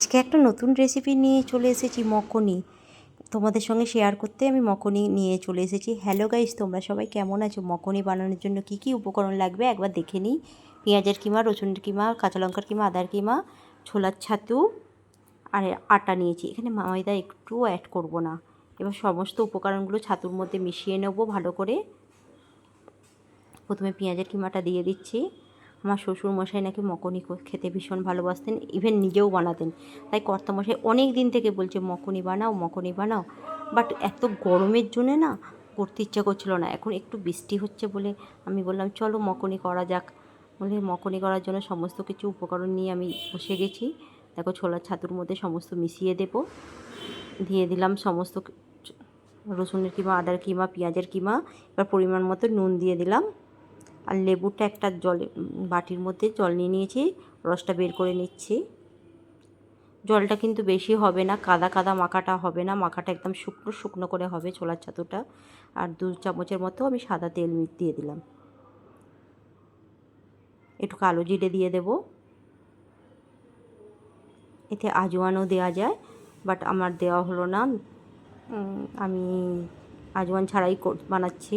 আজকে একটা নতুন রেসিপি নিয়ে চলে এসেছি মকনি তোমাদের সঙ্গে শেয়ার করতে আমি মকনি নিয়ে চলে এসেছি। হ্যালো গাইস তোমরা সবাই কেমন আছো? মকনি বানানোর জন্য কি কি উপকরণ লাগবে? একবার দেখে নিই। পেঁয়াজের কিমা, রসুনের কিমা, কাঁচা লঙ্কার কিমা, আদার কিমা, ছোলার ছাতু, আর আটা নিয়েছি। এখানে ময়দা একটুও অ্যাড করব না। এবার সমস্ত উপকরণগুলো ছাতুর মধ্যে মিশিয়ে নেব ভালো করে। প্রথমে পেঁয়াজের কিমাটা দিয়ে দিচ্ছি। আমার শ্বশুর মশাই নাকি মকনি খেতে ভীষণ ভালোবাসতেন ইভেন নিজেও বানাতেন। তাই কর্তামশাই অনেক দিন থেকে বলছে, মকনি বানাও মকনি বানাও। বাট এত গরমের জন্যে না করতে ইচ্ছা করছিল না। এখন একটু বৃষ্টি হচ্ছে বলে আমি বললাম, চলো মকনি করা যাক। বলে মকনি করার জন্য সমস্ত কিছু উপকরণ নিয়ে আমি বসে গেছি। দেখো ছোলার ছাতুর মধ্যে সমস্ত মিশিয়ে দেব। দিয়ে দিলাম সমস্ত রসুনের কিমা, আদার কিমা, পেঁয়াজের কিমা, এবার পরিমাণ মতো নুন দিয়ে দিলাম। আর লেবুটা একটা জলে বাটির মধ্যে জল নিয়ে নিয়েছি, রসটা বের করে নিচ্ছি। জলটা কিন্তু বেশি হবে না, কাদা কাদা মাখাটা হবে না, মাখাটা একদম শুকনো শুকনো করে হবে ছোলার ছাতুটা আর দু চামচের মতো আমি সাদা তেল দিয়ে দিলাম। একটু কালো জিরে দিয়ে দেব। এতে আজওয়ানও দেওয়া যায়, বাট আমার দেওয়া হলো না। আমি আজওয়ান ছাড়াই বানাচ্ছি।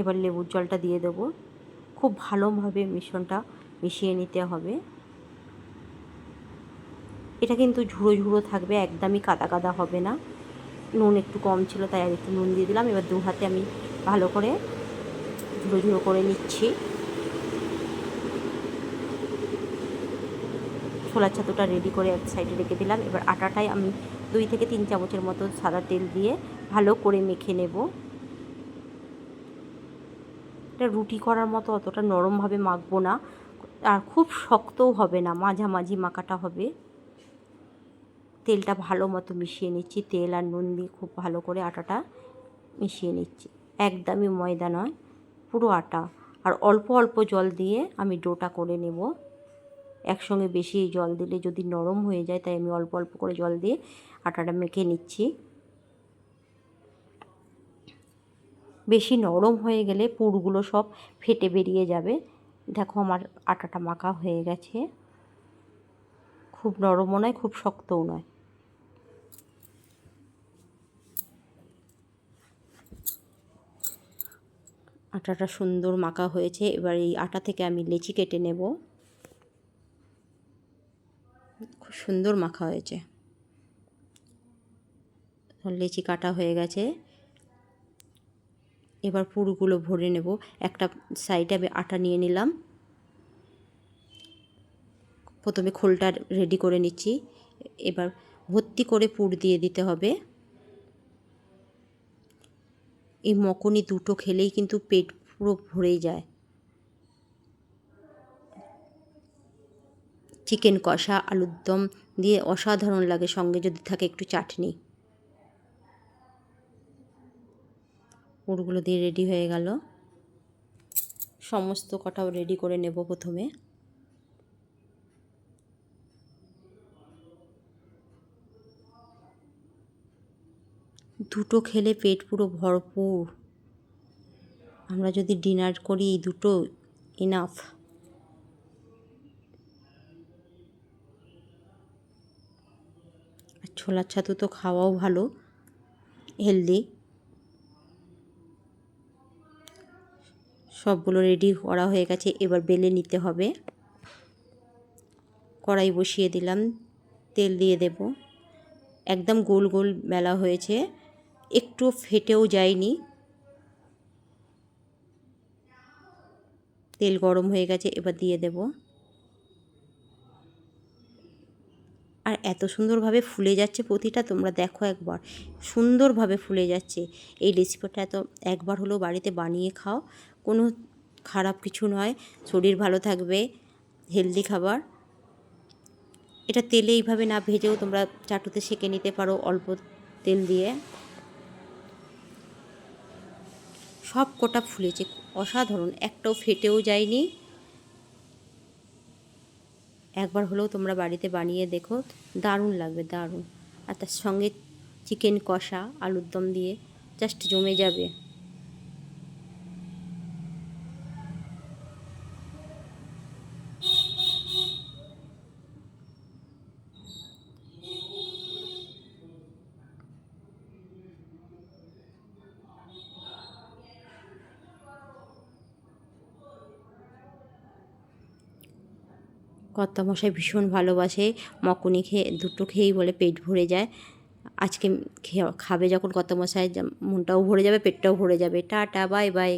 এবার লেবুর জলটা দিয়ে দেবো। খুব ভালোভাবে মিশ্রণটা মিশিয়ে নিতে হবে। এটা কিন্তু ঝুড়ো ঝুড়ো থাকবে, একদমই কাদা কাদা হবে না। নুন একটু কম ছিল, তাই আর একটু নুন দিয়ে দিলাম। এবার দু হাতে আমি ভালো করে ঝুড়ো ঝুড়ো করে নিচ্ছি। ছোলার ছাতুটা রেডি করে এক সাইডে রেখে দিলাম। এবার আটাটাই আমি দুই থেকে তিন চামচের মতো সাদা তেল দিয়ে ভালো করে মেখে নেব। এটা রুটি করার মতো অতটা নরমভাবে মাখবো না। আর খুব শক্তও হবে না, মাঝামাঝি মাখাটা হবে। তেলটা ভালো মতো মিশিয়ে নিচ্ছি, তেল আর নুন দিয়ে খুব ভালো করে আটাটা মিশিয়ে নিচ্ছি। একদমই ময়দা নয়, পুরো আটা। আর অল্প অল্প জল দিয়ে আমি ডোটা করে নেব। একসঙ্গে বেশি জল দিলে যদি নরম হয়ে যায়, তাই আমি অল্প অল্প করে জল দিয়ে আটাটা মেখে নিচ্ছি। বেশি নরম হয়ে গেলে পুরগুলো সব ফেটে বেরিয়ে যাবে। দেখো আমার আটাটা মাখা হয়ে গেছে। খুব নরমও নয়, খুব শক্তও নয়। আটাটা সুন্দর মাখা হয়েছে, এবার এই আটা থেকে আমি লেচি কেটে নেব। খুব সুন্দর মাখা হয়েছে। লেচি কাটা হয়ে গেছে। এবার পুরোগুলো ভরে নেব। একটা সাইডে আমি আটা নিয়ে নিলাম। প্রথমে খোলটা রেডি করে নিচ্ছি। এবার ভর্তি করে পুর দিয়ে দিতে হবে। এই মকনি দুটো খেলেই কিন্তু পেট পুরো ভরে যায়। চিকেন কষা, আলুর দম দিয়ে অসাধারণ লাগে। সঙ্গে যদি থাকে একটু চাটনি। পুরগুলো দিয়ে রেডি হয়ে গেল। সমস্ত কটাও রেডি করে নেব প্রথমে। দুটো খেলে পেট পুরো ভরপুর। আমরা যদি ডিনার করি দুটো ইনাফ ছোলার ছাতু তো খাওয়াও ভালো হেলদি সবগুলো রেডি করা হয়ে গেছে, এবার বেলে নিতে হবে। কড়াই বসিয়ে দিলাম, তেল দিয়ে দেব। একদম গোল গোল মেলা হয়েছে, একটু ফেটেও যায়নি। তেল গরম হয়ে গেছে, এবার দিয়ে দেব। আর এত সুন্দরভাবে ফুলে যাচ্ছে প্রতিটা, তোমরা দেখো একবার। সুন্দরভাবে ফুলে যাচ্ছে। এই রেসিপিটা এত একবার হলেও বাড়িতে বানিয়ে খাও। কোনো খারাপ কিছু নয়। শরীর ভালো থাকবে। হেলদি খাবার। এটা তেলে এইভাবে না ভেজেও তোমরা চাটুতে সেঁকে নিতে পারো অল্প তেল দিয়ে। সব কটা ফুলেছে। অসাধারণ। একটাও ফেটেও যায়নি। একবার হলেও তোমরা বাড়িতে বানিয়ে দেখো, দারুণ লাগবে, দারুণ। আর তার সঙ্গে চিকেন কষা, আলুর দম দিয়ে জাস্ট জমে যাবে। কর্তামশাই ভীষণ ভালোবাসে, মকুনি খেয়ে, দুটো খেয়েই বলে পেট ভরে যায়। আজকে খাবে যখন কর্তামশাই মশাই মনটাও ভরে যাবে, পেটটাও ভরে যাবে। Tata, bye bye.